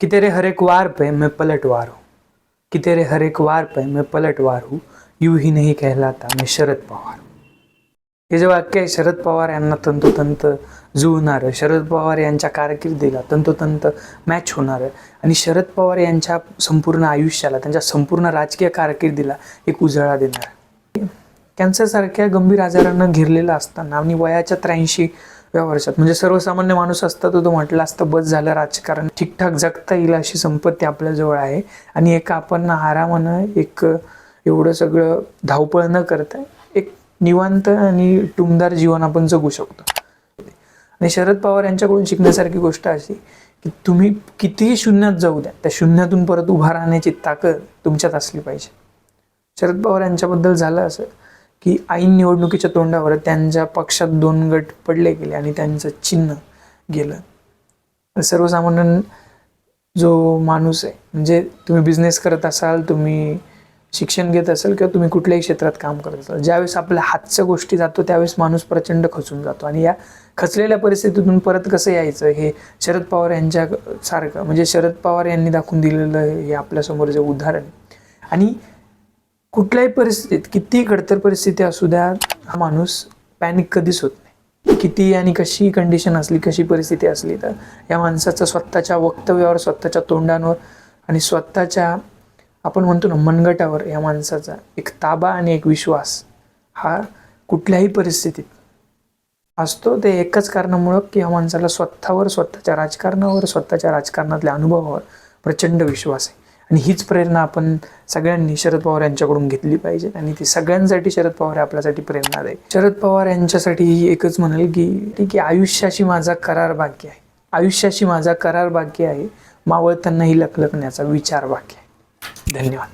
कि तेरे हर एक वार पे मैं पलटवार हूँ। कि तेरे हर एक वार पे मैं पलटवार हूँ। यूं ही नहीं कहलाता मैं शरद पवार हूँ। हे जे वाक्य आहे शरद पवार यांना तंतोतंत जुळणारं शरद पवार यांच्या कारकिर्दीला तंतोतंत मॅच होणारं आणि शरद पवार यांच्या संपूर्ण आयुष्याला त्यांच्या संपूर्ण राजकीय कारकिर्दीला एक उजळा देणार कॅन्सरसारख्या गंभीर आजारानं घेरलेला असताना आणि वयाच्या त्र्याऐंशी या वर्षात. म्हणजे सर्वसामान्य माणूस असता तो तो म्हटला असतं बस झालं राजकारण ठीकठाक जगता येईल अशी संपत्ती आपल्याजवळ आहे. आणि एक आपण आरामानं एक एवढं सगळं धावपळ न करता एक निवांत आणि टुमदार जीवन आपण जगू शकतो. आणि शरद पवार यांच्याकडून शिकण्यासारखी गोष्ट अशी की तुम्ही कितीही शून्यात जाऊ द्या त्या शून्यातून परत उभा राहण्याची ताकद तुमच्यात असली पाहिजे. शरद पवार यांच्याबद्दल झालं असं की ऐन निवडणुकीच्या तोंडावर त्यांच्या पक्षात दोन गट पडले गेले आणि त्यांचं चिन्ह गेलं. सर्वसामान्य जो माणूस आहे म्हणजे तुम्ही बिझनेस करत असाल तुम्ही शिक्षण घेत असाल किंवा तुम्ही कुठल्याही क्षेत्रात काम करत असाल ज्यावेळेस आपल्या हातच्या गोष्टी जातो त्यावेळेस माणूस प्रचंड खचून जातो. आणि या खचलेल्या परिस्थितीतून परत कसं यायचं? हे शरद पवार यांच्या सारखं म्हणजे शरद पवार यांनी दाखवून दिलेलं हे आपल्यासमोर जे उदाहरण. आणि कुठल्याही परिस्थितीत कितीही खडतर परिस्थिती असू द्या हा माणूस पॅनिक कधीच होत नाही. किती आणि कशी कंडिशन असली कशी परिस्थिती असली तर या माणसाचं स्वतःच्या वक्तव्यावर स्वतःच्या तोंडांवर आणि स्वतःच्या आपण म्हणतो ना मनगटावर या माणसाचा एक ताबा आणि एक विश्वास हा कुठल्याही परिस्थितीत असतो. ते एकच कारणामुळं की या माणसाला स्वतःवर स्वतःच्या राजकारणावर स्वतःच्या राजकारणातल्या अनुभवावर प्रचंड विश्वास आहे. आणि हीच प्रेरणा आपण सगळ्यांनी शरद पवार यांच्याकडून घेतली पाहिजे. आणि ती सगळ्यांसाठी शरद पवार आपल्यासाठी आपल्यासाठी प्रेरणादायी. शरद पवार यांच्यासाठी ही एकच म्हणाल की ठीक आहे आयुष्याशी माझा करार बाकी आहे. आयुष्याशी माझा करार बाकी आहे. मावळतानाही लखलखण्याचा विचार बाकी आहे. धन्यवाद.